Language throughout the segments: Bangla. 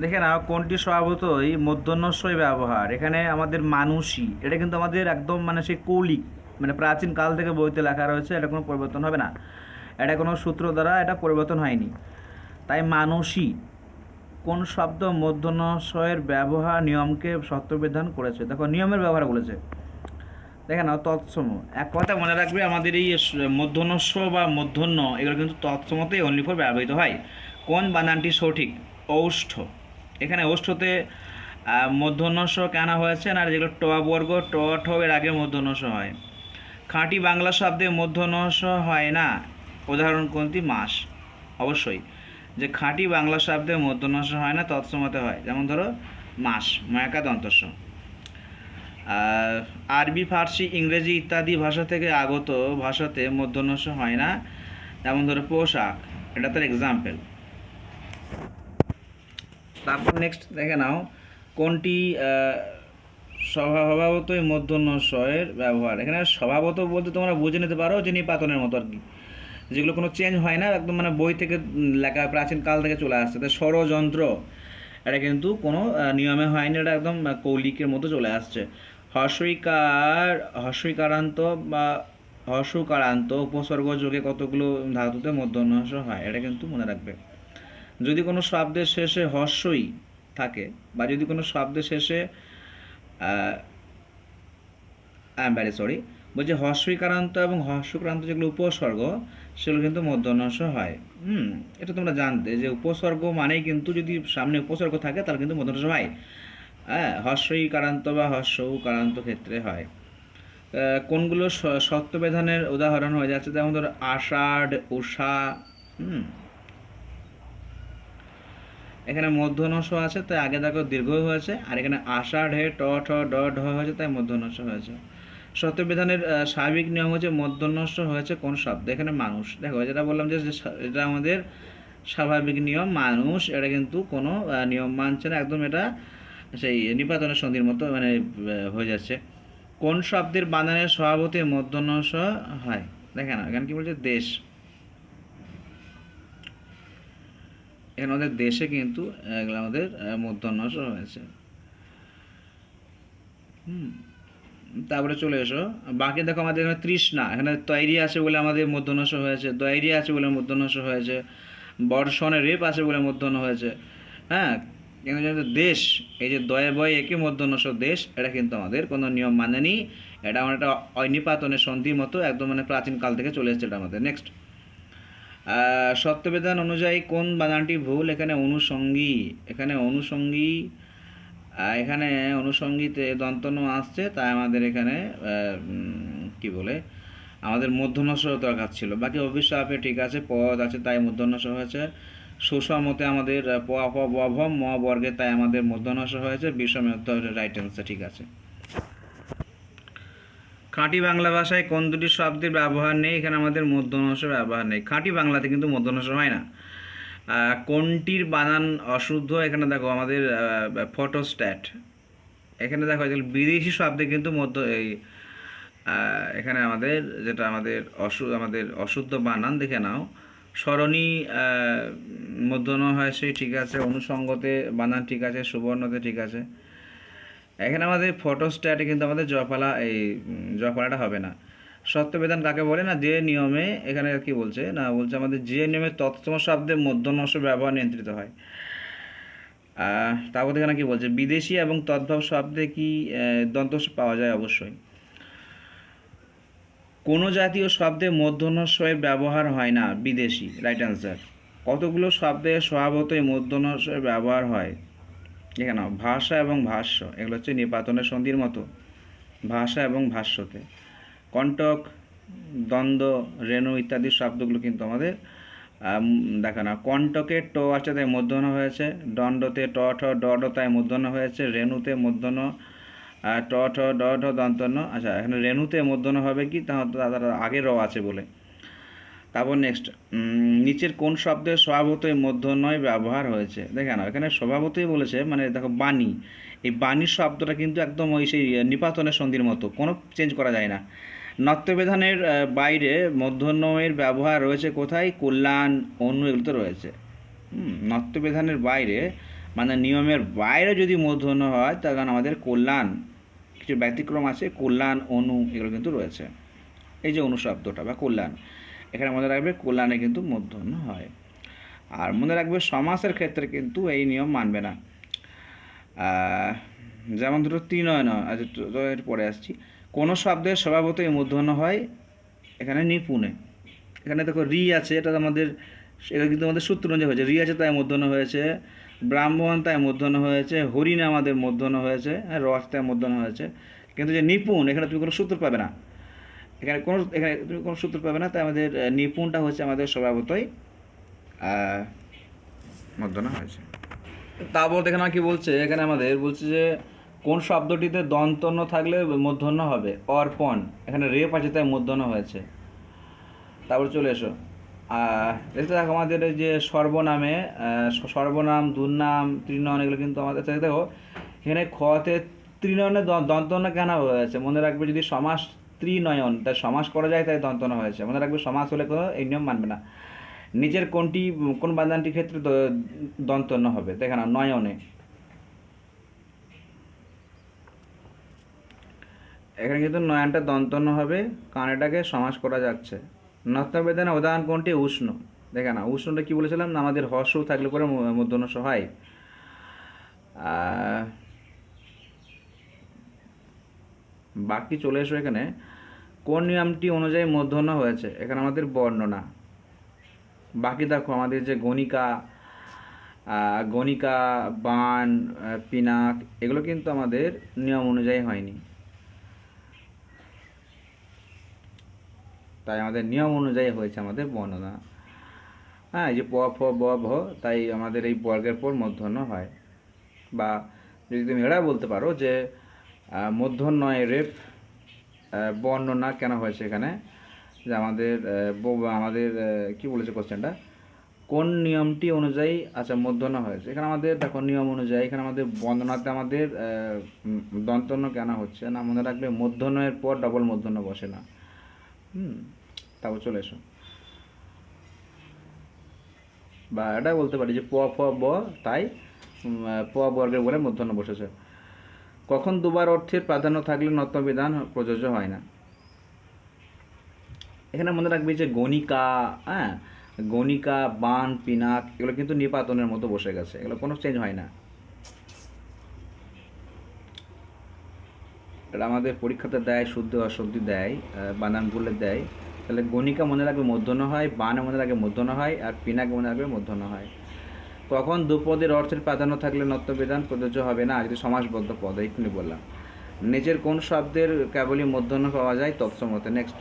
দেখে নাও কোনটি স্বভাবতই মধ্যন্যস্বই ব্যবহার। এখানে আমাদের মানুষই, এটা কিন্তু আমাদের একদম মানে সেই কৌলিক মানে প্রাচীন কাল থেকে বইতে লেখা রয়েছে, এটা কোনো পরিবর্তন হবে না। এটা কোনো সূত্র দ্বারা এটা পরিবর্তন হয়নি। তাই মানুষই কোন শব্দ মধ্যন্যস্বয়ের ব্যবহার নিয়মকে সত্যবিধান করেছে? দেখো, নিয়মের ব্যবহার বলেছে। দেখে নাও তৎসম। এক কথা মনে রাখবে, আমাদের এই মধ্যনস্য বা মধ্যন্য এগুলো কিন্তু তৎসমতেই অনলি ব্যবহৃত হয়। কোন বানানটি সঠিক? ঔষ্ঠ। এখানে আহ, মধ্যনস্য কেন হয়েছে না যেগুলো ট বর্গ ট ঠ এর আগে মধ্যনস্য হয়। খাঁটি বাংলা শব্দে মধ্যনস্য হয় না। উদাহরণ কোনটি? মাস। অবশ্যই। যে খাঁটি বাংলা শব্দে মধ্যনস্য হয় না তৎসমতে হয়। যেমন ধরো মাস ময়াকা দন্তস্য আরবি ফার্সি ইংরেজি ইত্যাদি ভাষা থেকে আগত ভাষাতে মধ্যনস্য হয় না। যেমন ধরো পোশাক। এটা তার এক্সাম্পল তারপর নেক্সট দেখে নাও, কোনটি স্বভাবতই স্বভাবতই মধ্যনস্বয়ের ব্যবহার। এখানে স্বভাবত বলতে তোমরা বুঝে নিতে পারো যে নিপাতনের মতো আর কি। যেগুলো কোনো চেঞ্জ হয় না, একদম মানে বই থেকে লেখা, প্রাচীন কাল থেকে চলে আসছে। তো ষড়যন্ত্র, এটা কিন্তু কোনো নিয়মে হয়নি, এটা একদম কৌলিকের মতো চলে আসছে। হর্ষইকার, হর্ষইকারান্ত বা হর্ষকারান্ত উপসর্গ যোগে কতগুলো ধাতুতে মধ্যনস্য হয়, এটা কিন্তু মনে রাখবে। যদি কোনো শব্দের শেষে হর্ষই থাকে বা যদি কোনো শব্দের শেষে আই এম ভ্যারি সরি বলছে হর্ষইকারান্ত এবং হর্ষক্রান্ত যেগুলো উপসর্গ, সেগুলো কিন্তু মধ্যনস্য হয়। হুম, এটা তোমরা জানতে যে উপসর্গ মানেই কিন্তু যদি সামনে উপসর্গ থাকে, তাহলে কিন্তু মধ্যনস্য হয়। হ্যাঁ হর্ষইকারান্ত বা হর্ষকারান্ত ক্ষেত্রে হয়। কোনগুলো সত্যবেধনের উদাহরণ হয়ে যাচ্ছে? যেমন ধরো আষাঢ় উষা হুম এখানে মধ্যনস আছে, তাই আগে দেখো দীর্ঘ হয়েছে, আর এখানে আষাঢ়ে ট ঠ ড, ঢ হয়েছে, তাই মধ্যনস হয়েছে। সত্যবিধানের স্বাভাবিক নিয়ম হচ্ছে মধ্যনস হয়েছে কোন শব্দ, এখানে মানুষ। দেখো যেটা বললাম যে এটা আমাদের স্বাভাবিক নিয়ম, মানুষ এটা কিন্তু কোনো নিয়ম মানছে না, একদম এটা সেই নিপাতনের সন্ধির মতো মানে হয়ে যাচ্ছে। কোন শব্দের বানানের স্বভাবতে মধ্যনস হয়, দেখে না এখানে কি বলছে? দেশ। এখানে আমাদের দেশে কিন্তু, এগুলো আমাদের মূর্ধন্যস হয়েছে হুম। তারপরে চলে এসো। বাকি দেখো আমাদের এখানে তৃষ্ণা। এখানে তৈরি আছে বলে আমাদের মধ্যনস হয়েছে, তৈরি আছে বলে মধ্যনস হয়েছে, বর্ষণে রেপ আছে বলে মধ্যন্ন হয়েছে। হ্যাঁ কিন্তু দেশ, এই যে দয়ে বয় একে মধ্যনস দেশ, এটা কিন্তু আমাদের কোনো নিয়ম মানেনি। এটা আমার একটা অনিপাতনের সন্ধির মতো একদম মানে প্রাচীনকাল থেকে চলে এসেছে এটা আমাদের। নেক্সট সত্যবিধান অনুযায়ী কোন বানানটি ভুল? এখানে অনুষঙ্গী এখানে অনুষঙ্গী এখানে অনুষঙ্গীতে দন্তন আসছে, তাই আমাদের এখানে কি বলে, আমাদের মধ্যনস দরকার ছিল। বাকি অভিশাপে ঠিক আছে, পদ আছে, তাই মধ্যনস হয়েছে। সুসমতে আমাদের প প ম বর্গে তাই আমাদের মধ্যনস হয়েছে। বিষমে রাইট অ্যান্সার ঠিক আছে। খাঁটি বাংলা ভাষায় কোন দুটি শব্দের ব্যবহার নেই? এখানে আমাদের মধ্যনস্যের ব্যবহার নেই। খাঁটি বাংলাতে কিন্তু মধ্যনস্য হয় না। কোনটির বানান অশুদ্ধ? এখানে দেখো আমাদের ফটোস্ট্যাট এখানে দেখো বিদেশি শব্দে কিন্তু মধ্য, এই এখানে আমাদের যেটা আমাদের অসু আমাদের অশুদ্ধ বানান, দেখে নাও। স্মরণী মধ্যন হয় সেই ঠিক আছে। অনুসঙ্গতে বানান ঠিক আছে, সুবর্ণতে ঠিক আছে। এখানে আমাদের ফটোস্ট্যাটে কিন্তু আমাদের জপালা এই জপালাটা হবে না। সত্যবেদান কাকে বলে না? যে নিয়মে এখানে কি বলছে? না বলছে আমাদের যে নিয়মে তৎসম শব্দে মধ্যনস্য ব্যবহার নিয়ন্ত্রিত হয়। তারপর এখানে কি বলছে? বিদেশি এবং তদ্ভব শব্দে কি আহ, দন্তস্ব পাওয়া যায়? অবশ্যই। কোনো জাতীয় শব্দে মধ্যনস্বয়ের ব্যবহার হয় না। বিদেশি রাইট অ্যান্সার কতগুলো শব্দে স্বভাবতই মধ্যনস্বয়ের ব্যবহার হয়? এখানে ভাষা এবং ভাষ্য এগুলো হচ্ছে নিপাতনের সন্ধির মতো ভাষা এবং ভাষ্যতে। কণ্টক দ্বন্দ্ব রেণু ইত্যাদি শব্দগুলো কিন্তু আমাদের আম, দেখো না কণ্টকে ট আছে তাই মূর্ধন্য হয়েছে দণ্ডতে ট ঠ ড ড তাই মূর্ধন্য হয়েছে রেণুতে আহ, ট ঠ ড ঢ দন্তন্য আচ্ছা এখানে রেণুতে মূর্ধন্য হবে কি? তা আগে র আছে বলে। তারপর নেক্সট নিচের কোন শব্দের স্বভাবতই মধ্যনয় ব্যবহার হয়েছে? দেখে না এখানে স্বভাবতই বলেছে মানে দেখো, বাণী। এই বাণী শব্দটা কিন্তু একদম ওই সেই নিপাতনের সন্ধির মতো, কোনো চেঞ্জ করা যায় না। নত্যবিধানের বাইরে মধ্যন্বয়ের ব্যবহার রয়েছে কোথায়? কল্যাণ, অন্য এগুলো রয়েছে। নত্যবিধানের বাইরে মানে নিয়মের বাইরে যদি মূর্ধন্য হয় তখন আমাদের কল্যাণ, কিছু ব্যতিক্রম আছে, কল্যাণ, অনু এগুলো কিন্তু রয়েছে। এই যে অনু শব্দটা বা কল্যাণ এখানে মনে রাখবে কল্যাণে কিন্তু মূর্ধন্য হয়। আর মনে রাখবে সমাসের ক্ষেত্রে কিন্তু এই নিয়ম মানবে না। যেমন ধরো ত্রিনয়ন আচ্ছা তো- তো এর পরে আসছি। কোনো শব্দের স্বভাবতই মূর্ধন্য হয় এখানে নিপুণে। এখানে দেখো রি আছে, এটা আমাদের, এটা কিন্তু আমাদের সূত্র অনুযায়ী হয়েছে। রি আছে তাই মূর্ধন্য হয়েছে, ব্রাহ্মণ তাই মূর্ধন্য হয়েছে, হরিণ আমাদের মূর্ধন্য হয়েছে হ্যাঁ রস তাই মূর্ধন্য হয়েছে। কিন্তু যে নিপুণ, এখানে তুমি কোনো সূত্র পাবে না। এখানে কোনো, এখানে তুমি কোনো সূত্র পাবে না, তাই আমাদের নিপুণটা হচ্ছে আমাদের স্বভাবতই মূর্ধন্য হয়েছে। তারপর দেখেন আর কি বলছে, এখানে আমাদের বলছে যে, কোন শব্দটিতে দন্তন্য থাকলে মূর্ধন্য হবে? অর্পণ। এখানে রেপ আছে, তাই মূর্ধন্য হয়েছে। তারপর চলে এসো। দেখতে দেখো আমাদের যে সর্বনামে সর্বনাম, দুর্নাম তৃণয়ন এগুলো কিন্তু আমাদের সাথে দেখো, এখানে খতে তৃণয়নে দ- দন্তন্য কেন হয়েছে? মনে রাখবে যদি সমাস ত্রিনয়ন, তাই সমাস করা যায়, তাই দন্তন্য হয়েছে। মনে রাখবে, সমাস হলে কোনো এই নিয়ম মানবে না। নিজের কোনটি, কোন বাদানটির ক্ষেত্রে দন্তন্য হবে? দেখে না নয়নে। এখানে কিন্তু নয়নটা দন্তন্য হবে, কারণ এটাকে সমাস করা যাচ্ছে। নত্যবেদনা উদাহরণ কোনটি? উষ্ণ। দেখে না উষ্ণটা কি বলেছিলাম? না আমাদের হর্ষ থাকলে পরে ম- মূর্ধন্য স হয়। বাকি চলে এসো এখানে। কোন নিয়মটি অনুযায়ী মূর্ধন্য হয়েছে? এখানে আমাদের বর্ণনা। বাকি দেখো আমাদের যে গণিকা গণিকা বান পিনাক এগুলো কিন্তু আমাদের নিয়ম অনুযায়ী হয়নি। তাই আমাদের নিয়ম অনুযায়ী হয়েছে আমাদের বর্ণনা। হ্যাঁ যে প ফ ব ভ তাই আমাদের এই বর্গের পর মূর্ধন্য হয়। বা যদি তুমি এটা বলতে পারো যে আহ, মূর্ধন্যয় রেফ বর্ণনা কেন হয়েছে এখানে যে আমাদের আমাদের কি বলেছে কোশ্চেনটা কোন নিয়মটি অনুযায়ী আচ্ছা মূর্ধন্য হয়েছে এখানে আমাদের, দেখো, নিয়ম অনুযায়ী, এখানে আমাদের বর্ণনাতে আমাদের দন্তন্য কেন হচ্ছে না? মনে রাখবে মূর্ধন্যের পর ডবল মূর্ধন্য বসে না। হুম, তারপর চলে এসো। বা এটা বলতে পারি যে প, ফ, ব, তাই প বর্গের বলে মূর্ধন্য বসেছে। কখন দুবার অর্থের প্রাধান্য থাকলে নত্যবিধান প্রযোজ্য হয় না? এখানে মনে রাখবি যে গণিকা হ্যাঁ গণিকা, বান, পিনাক এগুলো কিন্তু নিপাতনের মতো বসে গেছে, এগুলো কোনো চেঞ্জ হয় না। এটা আমাদের পরীক্ষাতে দেয়, শুদ্ধ অশুদ্ধ দেয় বানান বলে দেয়। তাহলে গণিকা মনে রাখবে মধ্যন্য হয়, বানে মনে রাখবে মধ্যন্য হয়, আর পিনাক মনে রাখবে মধ্যন্য হয়। কখন দুপদের অর্থের প্রাধান্য থাকলে নত্যবিধান প্রযোজ্য হবে না? যদি সমাসবদ্ধ পদ এইখানে বললাম। নিজের কোন শব্দের কেবলই মধ্যন্য পাওয়া যায়? তৎসমতে নেক্সট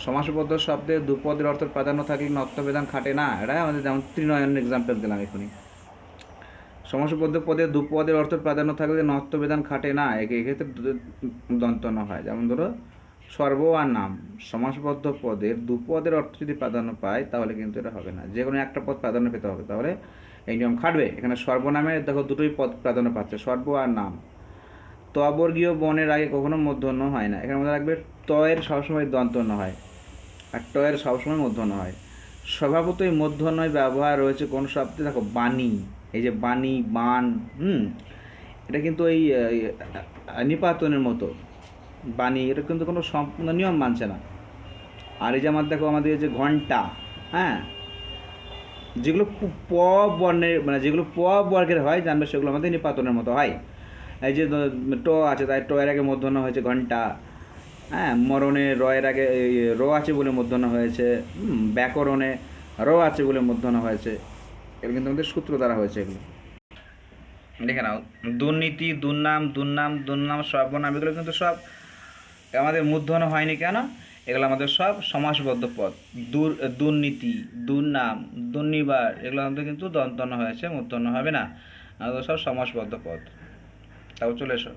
সমাসবদ্ধ শব্দের দুপদের অর্থের প্রাধান্য থাকলে নত্যবিধান খাটে না? এটা আমাদের যেমন ত্রিনয়ন এক্সাম্পল দিলাম এখনই। সমাসবদ্ধ পদে দুপদের অর্থ প্রাধান্য থাকলে নত্যবিধান খাটে না? একে- এক্ষেত্রে দু- দন্তন্য হয় যেমন ধরো সর্ব আর নাম। সমাসবদ্ধ পদের দুপদের অর্থ যদি প্রাধান্য পায় তাহলে কিন্তু এটা হবে না। যে কোনো একটা পদ প্রাধান্য পেতে হবে। তাহলে এই নিয়ম খাটবে। এখানে সর্বনামে দেখো দুটোই পদ প্রাধান্য পাচ্ছে। সর্ব আর নাম। তবর্গীয় বনের আগে কখনো মধ্যন্য হয় না। এখানে মনে রাখবে তয়ের সবসময় দন্তন্য হয়। আর টয়ের সবসময় মধ্যন্য হয়। স্বভাবতই মধ্যন্যয় ব্যবহার রয়েছে কোন শব্দে? দেখো বাণী। এই যে বাণী বান হুম এটা কিন্তু আহ, নিপাতনের মতো। বাণী, এটা কিন্তু কোনো সম্পূর্ণ নিয়ম মানছে না। আর এই যে আমার দেখো আমাদের যে ঘণ্টা হ্যাঁ? যেগুলো প- বর্ণের মানে যেগুলো প বর্গের হয়, জানবে সেগুলো আমাদের নিপাতনের মতো হয়। এই যে ট আছে, তাই ট এর আগে মধ্যন্য হয়েছে ঘণ্টা হ্যাঁ? মরণে র এর আগে র আছে বলে মধ্যন্য হয়েছে ব্যাকরণে র আছে বলে মধ্যন্য হয়েছে। এগুলো কিন্তু আমাদের সূত্র দ্বারা হয়েছে এগুলো। দেখে নাও। দুর্নীতি, দুর্নাম দুর্নাম দুর্নাম, সর্বনাম, এগুলো কিন্তু সব আমাদের মূর্ধন্য হয়নি কেন? এগুলো আমাদের সব সমাসবদ্ধ পদ দুর, দুর্নীতি, দুর্নাম, দুর্নিবার, এগুলো আমাদের কিন্তু দন্তন্য হয়েছে, মূর্ধন্য হবে না। আমাদের সব সমাসবদ্ধ পদ তাও চলে এসো।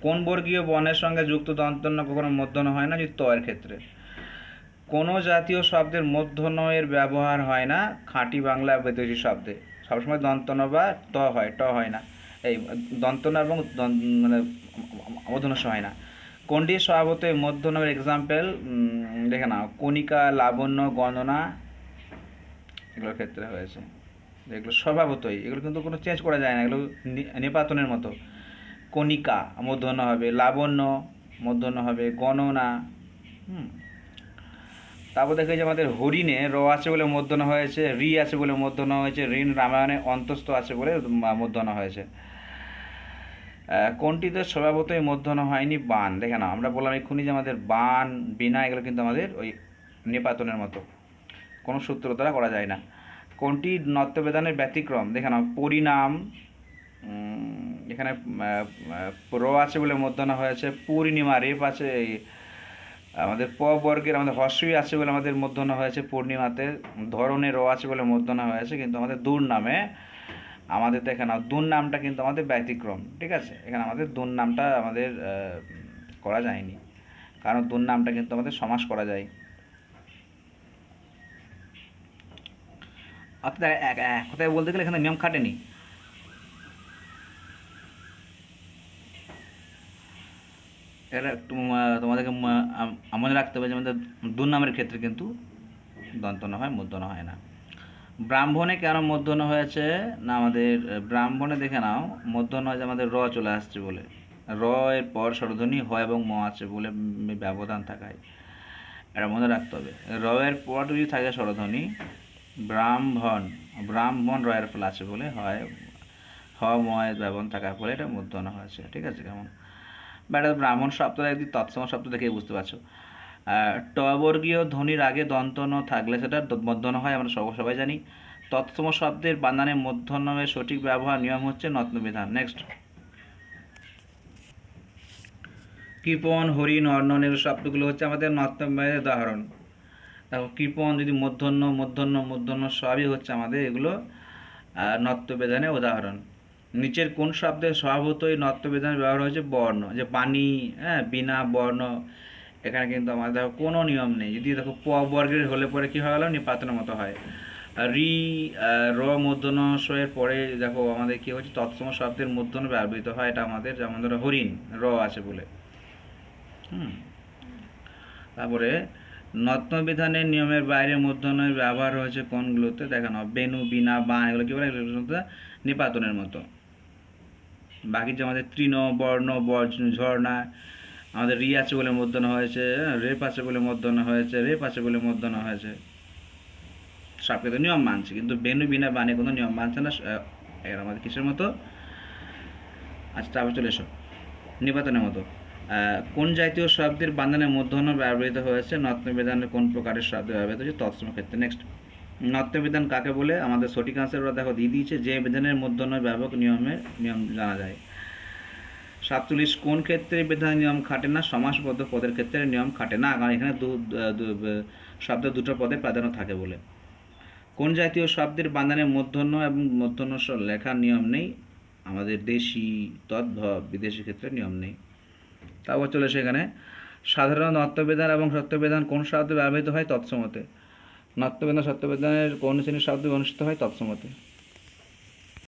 কোন বর্গীয় বর্ণের সঙ্গে যুক্ত দন্তন্য কখনো মূর্ধন্য হয় না, যদি তয়ের ক্ষেত্রে? কোনো জাতীয় শব্দের মূর্ধন্যের ব্যবহার হয় না, খাঁটি বাংলা বৈদেশিক শব্দে। সবসময় দন্তন্য বা ত হয়, ট হয় না। এই দন্তন্য এবং মানে মূর্ধন্য হয় না। কোনটি স্বভাবত মধ্যন্যের এক্সাম্পল দেখে নাও। কণিকা, লাবণ্য, গণনা, এগুলোর ক্ষেত্রে হয়েছে। এগুলো স্বভাবতই, এগুলো কিন্তু কোনো চেঞ্জ করা যায় না। এগুলো নিপাতনের মতো। কণিকা মূর্ধন্য হবে। লাবণ্য মূর্ধন্য হবে। গণনা, হুম। তারপর দেখে যে আমাদের হরিণে র আছে বলে মূর্ধন্য হয়েছে, রি আছে বলে মূর্ধন্য হয়েছে, ঋণ রামায়ণে অন্তস্থ আছে বলে মা- হয়েছে। কোনটিতে স্বভাবতই মূর্ধন্য হয়নি? বান। দেখে না আমরা বললাম এক্ষুনি যে আমাদের বান বিনা এগুলো কিন্তু আমাদের ওই নিপাতনের মতো। কোনো সূত্র দ্বারা করা যায় না। কোনটি নত্যবেদানের ব্যতিক্রম? দেখে না পরিণাম এখানে আহ, আহ, র আছে বলে মধ্যাহ্ন হয়েছে পূর্ণিমা রেপ আছে এই আমাদের প বর্গের আমাদের হর্ষই আছে বলে আমাদের মধ্যাহ্ন হয়েছে পূর্ণিমাতে ধরনের র আছে বলে মধ্যাহ্ন হয়েছে কিন্তু আমাদের দূর নামে আমাদের নাও দুর নামটা কিন্তু আমাদের ব্যতিক্রম, ঠিক আছে? এখানে আমাদের দুর নামটা আমাদের করা যায়নি। কারণ দুর নামটা কিন্তু আমাদের সমাস করা যায়। এক এক কথায় বলতে গেলে এখানে নিয়ম খাটেনি। এটা একটু তোমাদেরকে মনে রাখতে হবে যে আমাদের দুর্নামের ক্ষেত্রে কিন্তু দন্তন হয়, মূর্ধন্য হয় না। ব্রাহ্মণে কেন মূর্ধন্য হয়েছে? না, আমাদের ব্রাহ্মণে দেখে নাও মূর্ধন্য হয় যে আমাদের র চলে আসছে বলে। র এর পর স্বরধ্বনি হ এবং ম আছে বলে ব্যবধান থাকায়। এটা মনে রাখতে হবে। র এর পর যদি থাকে স্বরধ্বনি ব্রাহ্মণ ব্রাহ্মণ র এর ফল আছে বলে হয়, হ ময়ের ব্যবহার থাকার ফলে এটা মূর্ধন্য হয়েছে। ঠিক আছে, কেমন? বা এটা ব্রাহ্মণ শব্দটা একদিন তৎসম শব্দ দেখেই বুঝতে পারছ। টবর্গীয় ধ্বনির আগে দন্তন থাকলে সেটা মধ্যন্ন হয় আমরা সব সবাই জানি। তৎসম শব্দের বানানে মধ্যন্নমের সঠিক ব্যবহার নিয়ম হচ্ছে নত্নবিধান। নেক্সট কৃপণ হরিণ অর্ণন এগুলো শব্দগুলো হচ্ছে আমাদের নত্নমের উদাহরণ। দেখো কৃপণ যদি মধ্যন্ন মধ্যন্ন মধ্যন্ন সবই হচ্ছে আমাদের এগুলো আহ, উদাহরণ। নিচের কোন শব্দে স্বভাবতই নত্যবেদানের ব্যবহার হয়েছে বর্ণ। যে বাণী হ্যাঁ বিনা বর্ণ এখানে কিন্তু আমাদের দেখো কোনো নিয়ম নেই। যদি দেখো প বর্গের হলে পরে কি হয়ে গেল? নিপাতনের মতো হয়। রি র এর পরে দেখো আমাদের কি হচ্ছে? তৎসম শব্দের মূর্ধন্য ব্যবহৃত হয়। এটা আমাদের যেমন ধরো হরিণ, র আছে বলে। হুম। তারপরে নত্নবিধানের নিয়মের বাইরে মূর্ধন্যের ব্যবহার হয়েছে কোনগুলোতে? দেখানো বেনু, বিনা, বান এগুলো কি বলে? এগুলো নিপাতনের মতো। বাকি যে আমাদের তৃণ, বর্ণ বর্জ ঝর্ণা আমাদের রি আছে বলে হয়েছে হ্যাঁ, রেপ আছে বলে মূর্ধন্য হয়েছে রেপ আছে বলে মূর্ধন্য হয়েছে। সবকে তো নিয়ম মানছে কিন্তু বেনু বিনা বানে কোনো নিয়ম মানছে না এর আমাদের কিসের মতো? আচ্ছা তারপর চলে এসো। নিপাতনের মতো। কোন জাতীয় শব্দের বানানে মূর্ধন্য ব্যবহৃত হয়েছে? নত্নবিধানে কোন প্রকারের শব্দ ব্যবহৃত হয়েছে? তৎসম ক্ষেত্রে। নেক্সট নত্যবিধান কাকে বলে? আমাদের সঠিক আনসার ওরা দেখো দিয়ে দিয়েছে যে বিধানের মূর্ধন্য ব্যাপক নিয়মের নিয়ম জানা যায়। সাতচল্লিশ কোন ক্ষেত্রে বিধান নিয়ম খাটে না? সমাসবদ্ধ পদের ক্ষেত্রে নিয়ম খাটে না। কারণ এখানে দু শব্দ দুটো পদে প্রাধান্য থাকে বলে। কোন জাতীয় শব্দের বানানে মূর্ধন্য এবং স্বর লেখার নিয়ম নেই? আমাদের দেশি তদ্ভব বিদেশি ক্ষেত্রে নিয়ম নেই। তারপর চলে সেখানে সাধারণ নত্যবেদান এবং সত্যবেদান কোন শব্দে ব্যবহৃত হয়? তৎসমতে। নত্যবেদান সত্যবেদানের কোন শ্রেণির শব্দ অনুষ্ঠিত হয়? তৎসমতে।